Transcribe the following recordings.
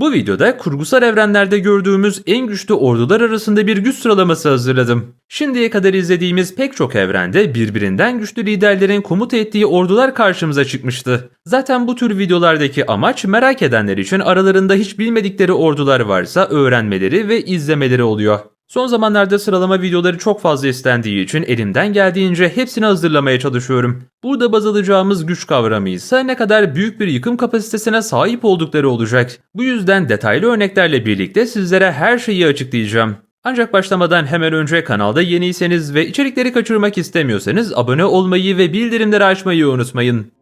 Bu videoda kurgusal evrenlerde gördüğümüz en güçlü ordular arasında bir güç sıralaması hazırladım. Şimdiye kadar izlediğimiz pek çok evrende birbirinden güçlü liderlerin komuta ettiği ordular karşımıza çıkmıştı. Zaten bu tür videolardaki amaç merak edenler için aralarında hiç bilmedikleri ordular varsa öğrenmeleri ve izlemeleri oluyor. Son zamanlarda sıralama videoları çok fazla istendiği için elimden geldiğince hepsini hazırlamaya çalışıyorum. Burada baz alacağımız güç kavramı ise ne kadar büyük bir yıkım kapasitesine sahip oldukları olacak. Bu yüzden detaylı örneklerle birlikte sizlere her şeyi açıklayacağım. Ancak başlamadan hemen önce kanalda yeniyseniz ve içerikleri kaçırmak istemiyorsanız abone olmayı ve bildirimleri açmayı unutmayın.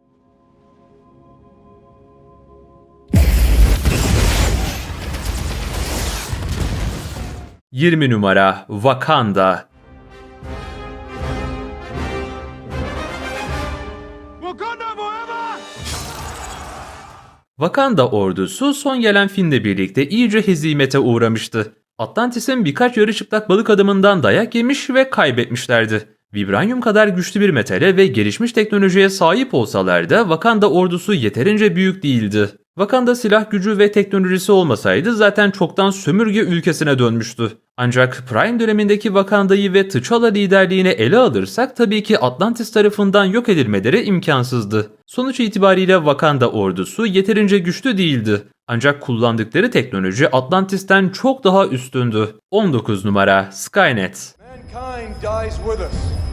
...20 numara Wakanda Wakanda ordusu son gelen filmle birlikte iyice hezimete uğramıştı. Atlantis'in birkaç yarı çıplak balık adamından dayak yemiş ve kaybetmişlerdi. Vibranium kadar güçlü bir metale ve gelişmiş teknolojiye sahip olsalar da Wakanda ordusu yeterince büyük değildi. Wakanda silah gücü ve teknolojisi olmasaydı zaten çoktan sömürge ülkesine dönmüştü. Ancak Prime dönemindeki Wakanda'yı ve T'Challa liderliğini ele alırsak tabii ki Atlantis tarafından yok edilmeleri imkansızdı. Sonuç itibariyle Wakanda ordusu yeterince güçlü değildi. Ancak kullandıkları teknoloji Atlantis'ten çok daha üstündü. 19 numara Skynet Mankind dies with us.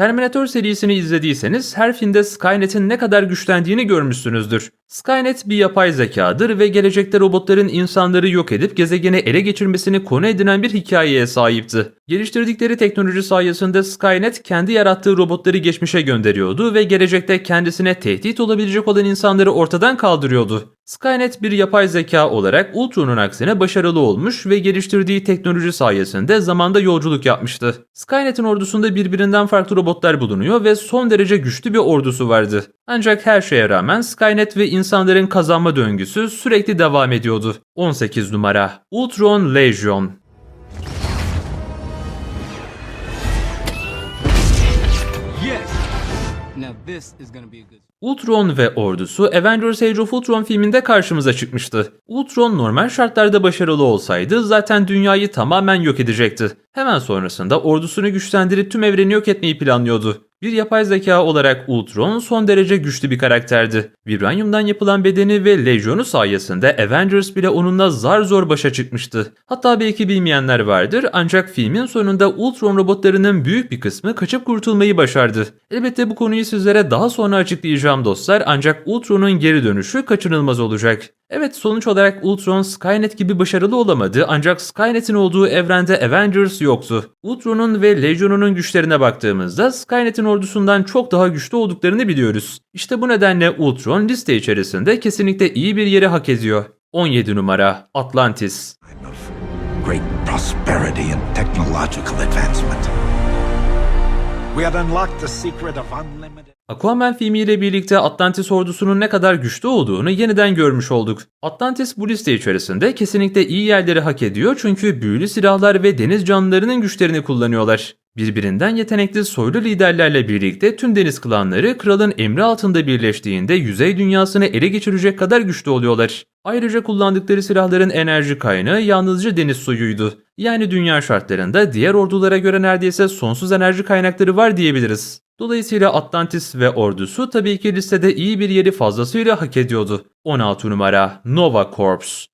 Terminator serisini izlediyseniz her filmde Skynet'in ne kadar güçlendiğini görmüşsünüzdür. Skynet bir yapay zekadır ve gelecekte robotların insanları yok edip gezegeni ele geçirmesini konu edinen bir hikayeye sahipti. Geliştirdikleri teknoloji sayesinde Skynet kendi yarattığı robotları geçmişe gönderiyordu ve gelecekte kendisine tehdit olabilecek olan insanları ortadan kaldırıyordu. Skynet bir yapay zeka olarak Ultron'un aksine başarılı olmuş ve geliştirdiği teknoloji sayesinde zamanda yolculuk yapmıştı. Skynet'in ordusunda birbirinden farklı robotlar bulunuyor ve son derece güçlü bir ordusu vardı. Ancak her şeye rağmen Skynet ve insanların kazanma döngüsü sürekli devam ediyordu. 18 numara Ultron Legion. Ultron ve ordusu Avengers Age of Ultron filminde karşımıza çıkmıştı. Ultron normal şartlarda başarılı olsaydı zaten dünyayı tamamen yok edecekti. Hemen sonrasında ordusunu güçlendirip tüm evreni yok etmeyi planlıyordu. Bir yapay zeka olarak Ultron son derece güçlü bir karakterdi. Vibranium'dan yapılan bedeni ve Legion'u sayesinde Avengers bile onunla zar zor başa çıkmıştı. Hatta belki bilmeyenler vardır ancak filmin sonunda Ultron robotlarının büyük bir kısmı kaçıp kurtulmayı başardı. Elbette bu konuyu sizlere daha sonra açıklayacağım dostlar ancak Ultron'un geri dönüşü kaçınılmaz olacak. Evet sonuç olarak Ultron Skynet gibi başarılı olamadı ancak Skynet'in olduğu evrende Avengers yoktu. Ultron'un ve Legion'un güçlerine baktığımızda Skynet'in ordusundan çok daha güçlü olduklarını biliyoruz. İşte bu nedenle Ultron liste içerisinde kesinlikle iyi bir yeri hak ediyor. 17 numara Atlantis great prosperity and technological advancement. We had unlocked the secret of unlimited. Aquaman filmiyle birlikte Atlantis ordusunun ne kadar güçlü olduğunu yeniden görmüş olduk. Atlantis bu liste içerisinde kesinlikle iyi yerleri hak ediyor çünkü büyülü silahlar ve deniz canlılarının güçlerini kullanıyorlar. Birbirinden yetenekli soylu liderlerle birlikte tüm deniz klanları kralın emri altında birleştiğinde yüzey dünyasını ele geçirecek kadar güçlü oluyorlar. Ayrıca kullandıkları silahların enerji kaynağı yalnızca deniz suyuydu. Yani dünya şartlarında diğer ordulara göre neredeyse sonsuz enerji kaynakları var diyebiliriz. Dolayısıyla Atlantis ve ordusu tabii ki listede iyi bir yeri fazlasıyla hak ediyordu. 16 numara Nova Corps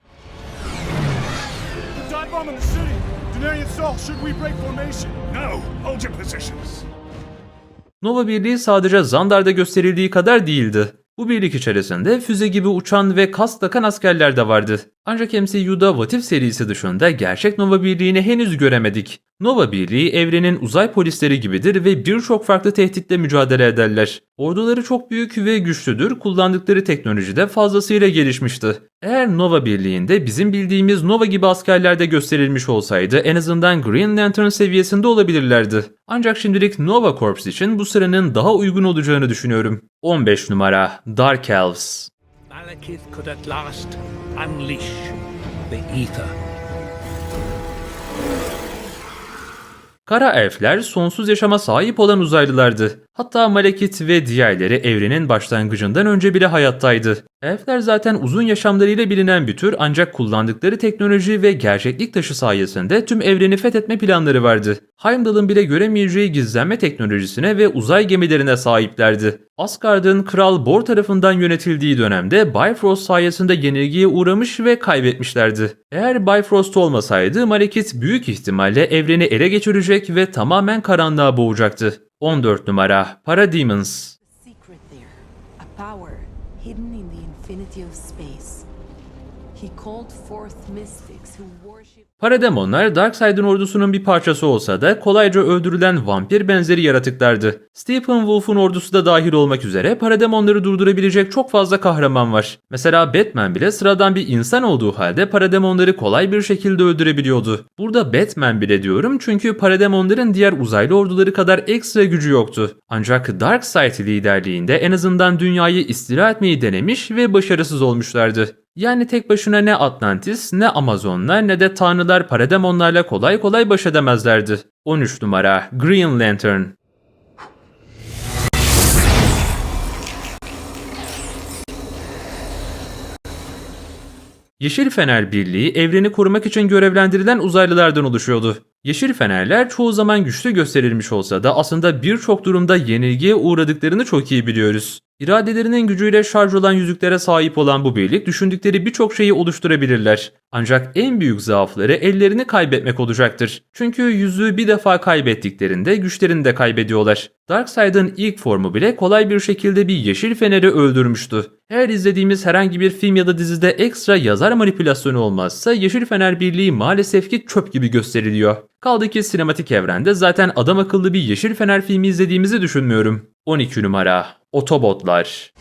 Nova Birliği sadece Zandar'da gösterildiği kadar değildi. Bu birlik içerisinde füze gibi uçan ve kask takan askerler de vardı. Ancak MCU'da What If serisi dışında gerçek Nova Birliği'ni henüz göremedik. Nova Birliği evrenin uzay polisleri gibidir ve birçok farklı tehditle mücadele ederler. Orduları çok büyük ve güçlüdür, kullandıkları teknoloji de fazlasıyla gelişmişti. Eğer Nova Birliği'nde bizim bildiğimiz Nova gibi askerler de gösterilmiş olsaydı en azından Green Lantern seviyesinde olabilirlerdi. Ancak şimdilik Nova Corps için bu sıranın daha uygun olacağını düşünüyorum. 15 numara Dark Elves Malekith could at last unleash the ether. Kara elfler sonsuz yaşama sahip olan uzaylılardı. Hatta Malekith ve diğerleri evrenin başlangıcından önce bile hayattaydı. Elfler zaten uzun yaşamlarıyla bilinen bir tür ancak kullandıkları teknoloji ve gerçeklik taşı sayesinde tüm evreni fethetme planları vardı. Heimdall'ın bile göremeyeceği gizlenme teknolojisine ve uzay gemilerine sahiplerdi. Asgard'ın Kral Bor tarafından yönetildiği dönemde Bifrost sayesinde yenilgiye uğramış ve kaybetmişlerdi. Eğer Bifrost olmasaydı Malekith büyük ihtimalle evreni ele geçirecek ve tamamen karanlığa boğacaktı. 14 numara Parademons infinity of space. He called forth mystics who. Parademonlar Darkseid'in ordusunun bir parçası olsa da kolayca öldürülen vampir benzeri yaratıklardı. Stephen Wolf'un ordusu da dahil olmak üzere Parademonları durdurabilecek çok fazla kahraman var. Mesela Batman bile sıradan bir insan olduğu halde Parademonları kolay bir şekilde öldürebiliyordu. Burada Batman bile diyorum çünkü Parademonların diğer uzaylı orduları kadar ekstra gücü yoktu. Ancak Darkseid liderliğinde en azından dünyayı istila etmeyi denemiş ve başarısız olmuşlardı. Yani tek başına ne Atlantis, ne Amazonlar ne de tanrılar Parademonlarla kolay kolay baş edemezlerdi. 13 numara Green Lantern Yeşil Fener Birliği evreni korumak için görevlendirilen uzaylılardan oluşuyordu. Yeşil fenerler çoğu zaman güçlü gösterilmiş olsa da aslında birçok durumda yenilgiye uğradıklarını çok iyi biliyoruz. İradelerinin gücüyle şarj olan yüzüklere sahip olan bu birlik düşündükleri birçok şeyi oluşturabilirler. Ancak en büyük zaafları ellerini kaybetmek olacaktır. Çünkü yüzüğü bir defa kaybettiklerinde güçlerini de kaybediyorlar. Darkseid'in ilk formu bile kolay bir şekilde bir yeşil feneri öldürmüştü. Eğer izlediğimiz herhangi bir film ya da dizide ekstra yazar manipülasyonu olmazsa Yeşil Fener Birliği maalesef ki çöp gibi gösteriliyor. Kaldı ki sinematik evrende zaten adam akıllı bir Yeşil Fener filmi izlediğimizi düşünmüyorum. 12 numara Otobotlar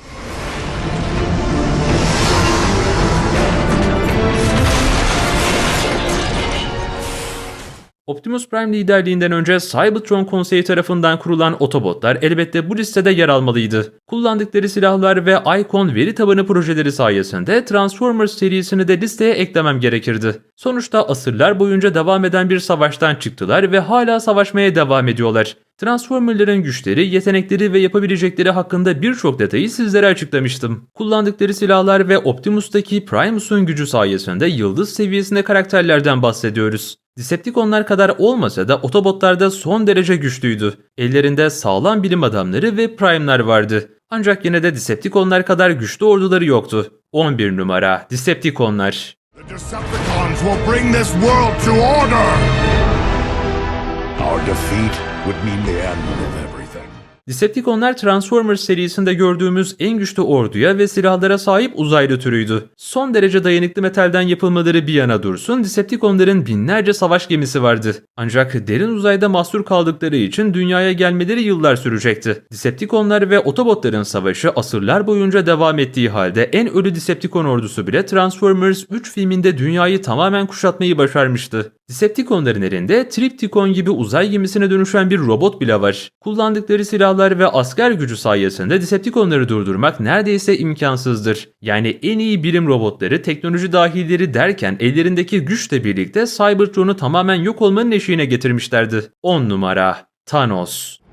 Optimus Prime liderliğinden önce Cybertron konseyi tarafından kurulan Autobotlar elbette bu listede yer almalıydı. Kullandıkları silahlar ve Icon veri tabanı projeleri sayesinde Transformers serisini de listeye eklemem gerekirdi. Sonuçta asırlar boyunca devam eden bir savaştan çıktılar ve hala savaşmaya devam ediyorlar. Transformerların güçleri, yetenekleri ve yapabilecekleri hakkında birçok detayı sizlere açıklamıştım. Kullandıkları silahlar ve Optimus'taki Primus'un gücü sayesinde yıldız seviyesinde karakterlerden bahsediyoruz. Decepticonlar kadar olmasa da Autobotlar da son derece güçlüydü. Ellerinde sağlam bilim adamları ve Prime'lar vardı. Ancak yine de Decepticonlar kadar güçlü orduları yoktu. 11 numara Decepticonlar. The Decepticons will bring this world to order! Our defeat would mean the end of everything. Decepticonlar Transformers serisinde gördüğümüz en güçlü orduya ve silahlara sahip uzaylı türüydü. Son derece dayanıklı metalden yapılmaları bir yana dursun, Decepticonların binlerce savaş gemisi vardı. Ancak derin uzayda mahsur kaldıkları için dünyaya gelmeleri yıllar sürecekti. Decepticonlar ve Autobotların savaşı asırlar boyunca devam ettiği halde en ölü Decepticon ordusu bile Transformers 3 filminde dünyayı tamamen kuşatmayı başarmıştı. Decepticonların elinde Tripticon gibi uzay gemisine dönüşen bir robot bile var. Kullandıkları silahlar ve asker gücü sayesinde Decepticonları durdurmak neredeyse imkansızdır. Yani en iyi bilim robotları, teknoloji dahileri derken ellerindeki güçle birlikte Cybertron'u tamamen yok olmanın eşiğine getirmişlerdi. 10 numara Thanos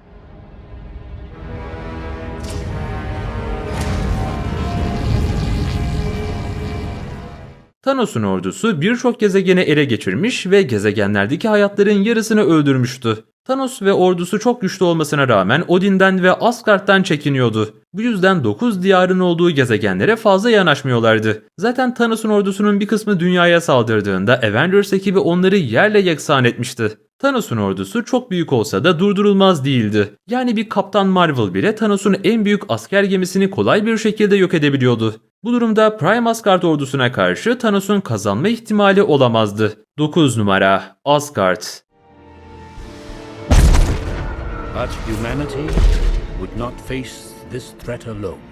Thanos'un ordusu birçok gezegeni ele geçirmiş ve gezegenlerdeki hayatların yarısını öldürmüştü. Thanos ve ordusu çok güçlü olmasına rağmen Odin'den ve Asgard'dan çekiniyordu. Bu yüzden 9 diyarın olduğu gezegenlere fazla yanaşmıyorlardı. Zaten Thanos'un ordusunun bir kısmı dünyaya saldırdığında Avengers ekibi onları yerle yeksan etmişti. Thanos'un ordusu çok büyük olsa da durdurulmaz değildi. Yani bir Kaptan Marvel bile Thanos'un en büyük asker gemisini kolay bir şekilde yok edebiliyordu. Bu durumda Prime Asgard ordusuna karşı Thanos'un kazanma ihtimali olamazdı. 9 numara Asgard But humanity would not face this threat alone.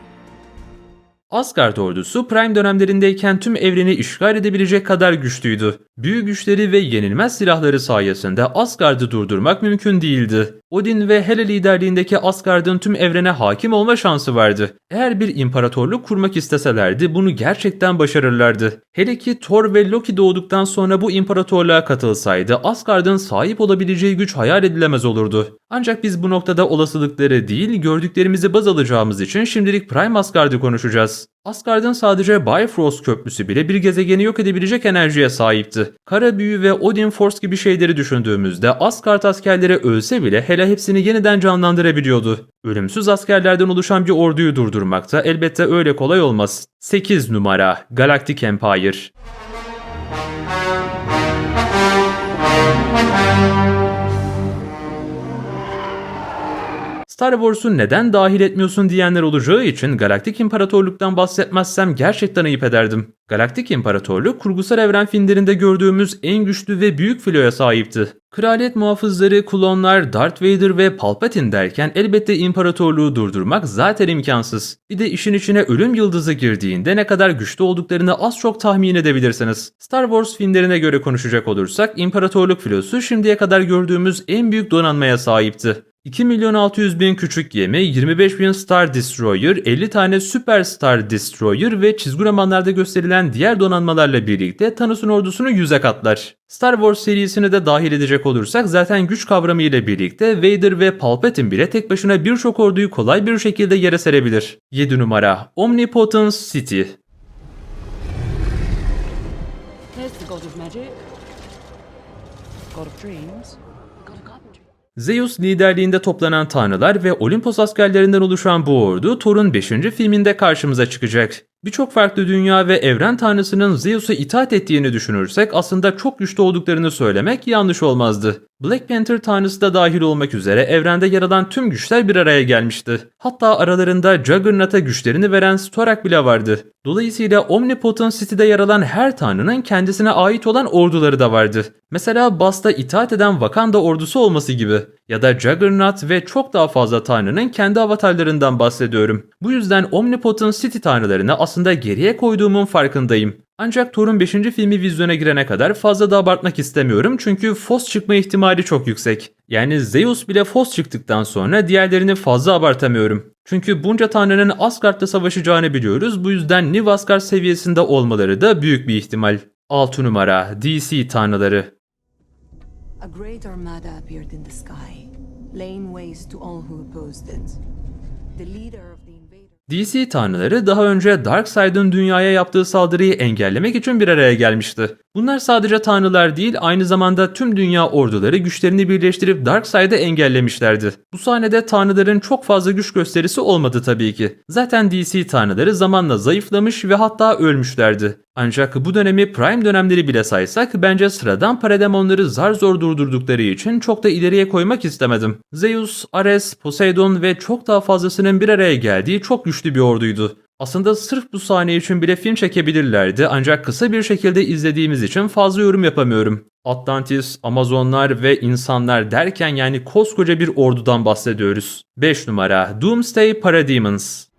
Asgard ordusu Prime dönemlerindeyken tüm evreni işgal edebilecek kadar güçlüydü. Büyük güçleri ve yenilmez silahları sayesinde Asgard'ı durdurmak mümkün değildi. Odin ve Hela liderliğindeki Asgard'ın tüm evrene hakim olma şansı vardı. Eğer bir imparatorluk kurmak isteselerdi bunu gerçekten başarırlardı. Hele ki Thor ve Loki doğduktan sonra bu imparatorluğa katılsaydı Asgard'ın sahip olabileceği güç hayal edilemez olurdu. Ancak biz bu noktada olasılıkları değil gördüklerimizi baz alacağımız için şimdilik Prime Asgard'ı konuşacağız. Asgard'ın sadece Bifrost köprüsü bile bir gezegeni yok edebilecek enerjiye sahipti. Kara büyü ve Odin Force gibi şeyleri düşündüğümüzde Asgard askerleri ölse bile Hela hepsini yeniden canlandırabiliyordu. Ölümsüz askerlerden oluşan bir orduyu durdurmak da elbette öyle kolay olmaz. 8 numara Galactic Empire Star Wars'u neden dahil etmiyorsun diyenler olacağı için Galaktik İmparatorluk'tan bahsetmezsem gerçekten ayıp ederdim. Galaktik İmparatorluk kurgusal evren filmlerinde gördüğümüz en güçlü ve büyük filoya sahipti. Kraliyet muhafızları, klonlar, Darth Vader ve Palpatine derken elbette imparatorluğu durdurmak zaten imkansız. Bir de işin içine ölüm yıldızı girdiğinde ne kadar güçlü olduklarını az çok tahmin edebilirsiniz. Star Wars filmlerine göre konuşacak olursak imparatorluk filosu şimdiye kadar gördüğümüz en büyük donanmaya sahipti. 2 milyon 600 bin küçük gemi, 25 bin Star Destroyer, 50 tane Super Star Destroyer ve çizgi romanlarda gösterilen diğer donanmalarla birlikte Thanos'un ordusunu yüze katlar. Star Wars serisini de dahil edecek olursak zaten güç kavramı ile birlikte Vader ve Palpatine bile tek başına birçok orduyu kolay bir şekilde yere serebilir. 7 numara Omnipotent City god of magic. God of dreams. Zeus liderliğinde toplanan tanrılar ve Olimpos askerlerinden oluşan bu ordu Thor'un 5. filminde karşımıza çıkacak. Birçok farklı dünya ve evren tanrısının Zeus'a itaat ettiğini düşünürsek aslında çok güçlü olduklarını söylemek yanlış olmazdı. Black Panther tanrısı da dahil olmak üzere evrende yer alan tüm güçler bir araya gelmişti. Hatta aralarında Juggernaut'a güçlerini veren Storak bile vardı. Dolayısıyla Omnipotent City'de yer alan her tanrının kendisine ait olan orduları da vardı. Mesela Bast'a itaat eden Wakanda ordusu olması gibi. Ya da Juggernaut ve çok daha fazla tanrının kendi avatarlarından bahsediyorum. Bu yüzden Omnipotent City tanrılarını aslında geriye koyduğumun farkındayım. Ancak Thor'un 5. filmi vizyona girene kadar fazla da abartmak istemiyorum çünkü Fos çıkma ihtimali çok yüksek. Yani Zeus bile Fos çıktıktan sonra diğerlerini fazla abartamıyorum. Çünkü bunca tanrının Asgard'da savaşacağını biliyoruz bu yüzden New Asgard seviyesinde olmaları da büyük bir ihtimal. 6 numara DC tanrıları A great armada appeared in the sky, laying waste to all who opposed it. The leader of. DC tanrıları daha önce Darkseid'in dünyaya yaptığı saldırıyı engellemek için bir araya gelmişti. Bunlar sadece tanrılar değil aynı zamanda tüm dünya orduları güçlerini birleştirip Darkseid'i engellemişlerdi. Bu sahnede tanrıların çok fazla güç gösterisi olmadı tabii ki. Zaten DC tanrıları zamanla zayıflamış ve hatta ölmüşlerdi. Ancak bu dönemi Prime dönemleri bile saysak bence sıradan parademonları zar zor durdurdukları için çok da ileriye koymak istemedim. Zeus, Ares, Poseidon ve çok daha fazlasının bir araya geldiği çok güçlü bir orduydu. Aslında sırf bu sahne için bile film çekebilirlerdi ancak kısa bir şekilde izlediğimiz için fazla yorum yapamıyorum. Atlantis, Amazonlar ve insanlar derken yani koskoca bir ordudan bahsediyoruz. 5 numara Doomsday Parademons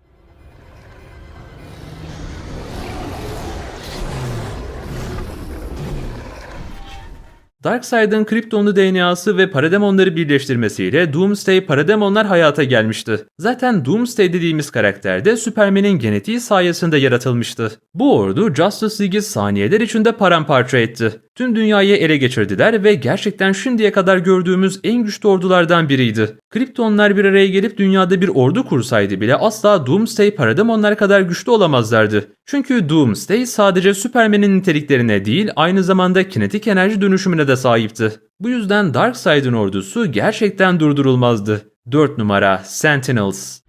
Darkseid'in kriptonlu DNA'sı ve parademonları birleştirmesiyle Doomsday parademonlar hayata gelmişti. Zaten Doomsday dediğimiz karakter de Superman'in genetiği sayesinde yaratılmıştı. Bu ordu Justice League'i saniyeler içinde paramparça etti. Tüm dünyayı ele geçirdiler ve gerçekten şimdiye kadar gördüğümüz en güçlü ordulardan biriydi. Kriptonlar bir araya gelip dünyada bir ordu kursaydı bile asla Doomsday parademonlar kadar güçlü olamazlardı. Çünkü Doomsday sadece Superman'in niteliklerine değil aynı zamanda kinetik enerji dönüşümüne de sahipti. Bu yüzden Darkseid'in ordusu gerçekten durdurulmazdı. 4 numara Sentinels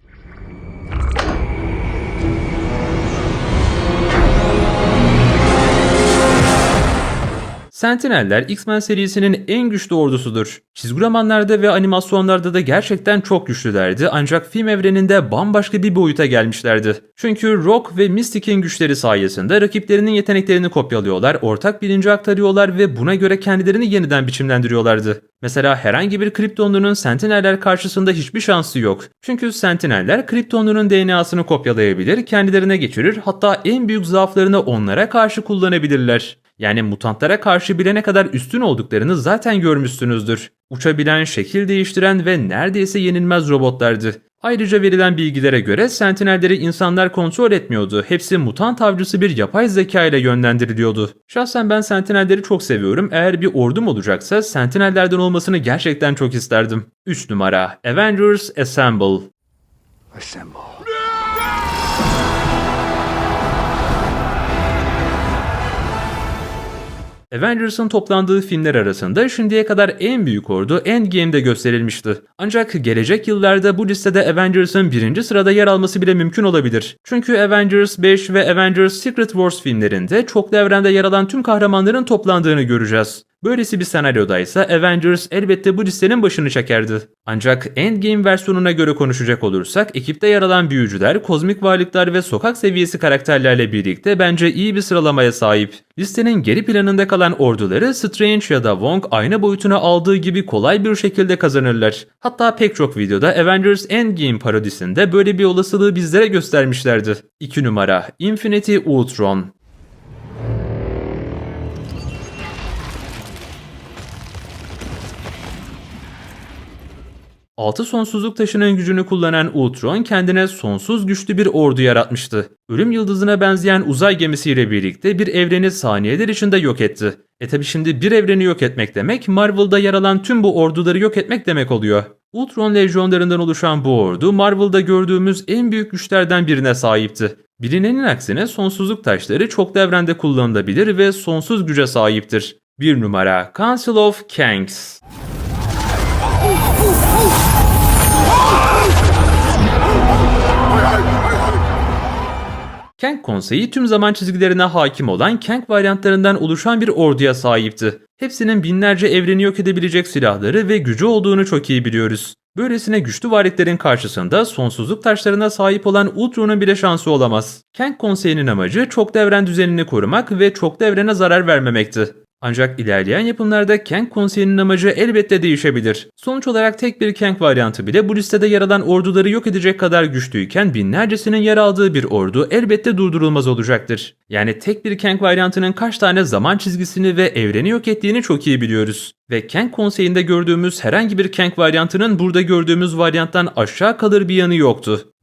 Sentineller X-Men serisinin en güçlü ordusudur. Çizgi romanlarda ve animasyonlarda da gerçekten çok güçlülerdi ancak film evreninde bambaşka bir boyuta gelmişlerdi. Çünkü Rock ve Mystic'in güçleri sayesinde rakiplerinin yeteneklerini kopyalıyorlar, ortak bilinci aktarıyorlar ve buna göre kendilerini yeniden biçimlendiriyorlardı. Mesela herhangi bir Kryptonlu'nun Sentineller karşısında hiçbir şansı yok. Çünkü Sentineller Kryptonlu'nun DNA'sını kopyalayabilir, kendilerine geçirir hatta en büyük zaaflarını onlara karşı kullanabilirler. Yani mutantlara karşı bile ne kadar üstün olduklarını zaten görmüşsünüzdür. Uçabilen, şekil değiştiren ve neredeyse yenilmez robotlardı. Ayrıca verilen bilgilere göre sentinelleri insanlar kontrol etmiyordu. Hepsi mutant avcısı bir yapay zeka ile yönlendiriliyordu. Şahsen ben sentinelleri çok seviyorum. Eğer bir ordum olacaksa sentinellerden olmasını gerçekten çok isterdim. 3 numara Avengers Assemble Assemble. Avengers'ın toplandığı filmler arasında şimdiye kadar en büyük ordu Endgame'de gösterilmişti. Ancak gelecek yıllarda bu listede Avengers'ın birinci sırada yer alması bile mümkün olabilir. Çünkü Avengers 5 ve Avengers Secret Wars filmlerinde çoklu evrende yer alan tüm kahramanların toplandığını göreceğiz. Böylesi bir senaryoda ise Avengers elbette bu listenin başını çekerdi. Ancak Endgame versiyonuna göre konuşacak olursak ekipte yer alan büyücüler, kozmik varlıklar ve sokak seviyesi karakterlerle birlikte bence iyi bir sıralamaya sahip. Listenin geri planında kalan orduları Strange ya da Wong ayna boyutuna aldığı gibi kolay bir şekilde kazanırlar. Hatta pek çok videoda Avengers Endgame parodisinde böyle bir olasılığı bizlere göstermişlerdi. 2 numara Infinity Ultron 6 sonsuzluk taşının gücünü kullanan Ultron kendine sonsuz güçlü bir ordu yaratmıştı. Ölüm yıldızına benzeyen uzay gemisiyle birlikte bir evreni saniyeler içinde yok etti. E tabi şimdi bir evreni yok etmek demek Marvel'da yer alan tüm bu orduları yok etmek demek oluyor. Ultron lejyonlarından oluşan bu ordu Marvel'da gördüğümüz en büyük güçlerden birine sahipti. Bilinenin aksine sonsuzluk taşları çoklu evrende kullanılabilir ve sonsuz güce sahiptir. 1 numara Council of Kangs Kang konseyi tüm zaman çizgilerine hakim olan Kang varyantlarından oluşan bir orduya sahipti. Hepsinin binlerce evreni yok edebilecek silahları ve gücü olduğunu çok iyi biliyoruz. Böylesine güçlü varlıkların karşısında sonsuzluk taşlarına sahip olan Ultron'un bile şansı olamaz. Kang konseyinin amacı çoklu evren düzenini korumak ve çoklu evrene zarar vermemekti. Ancak ilerleyen yapımlarda Kang konseyinin amacı elbette değişebilir. Sonuç olarak tek bir Kang varyantı bile bu listede yer alan orduları yok edecek kadar güçlüyken binlercesinin yer aldığı bir ordu elbette durdurulmaz olacaktır. Yani tek bir Kang varyantının kaç tane zaman çizgisini ve evreni yok ettiğini çok iyi biliyoruz. Ve Kang konseyinde gördüğümüz herhangi bir Kang varyantının burada gördüğümüz varyanttan aşağı kalır bir yanı yoktu.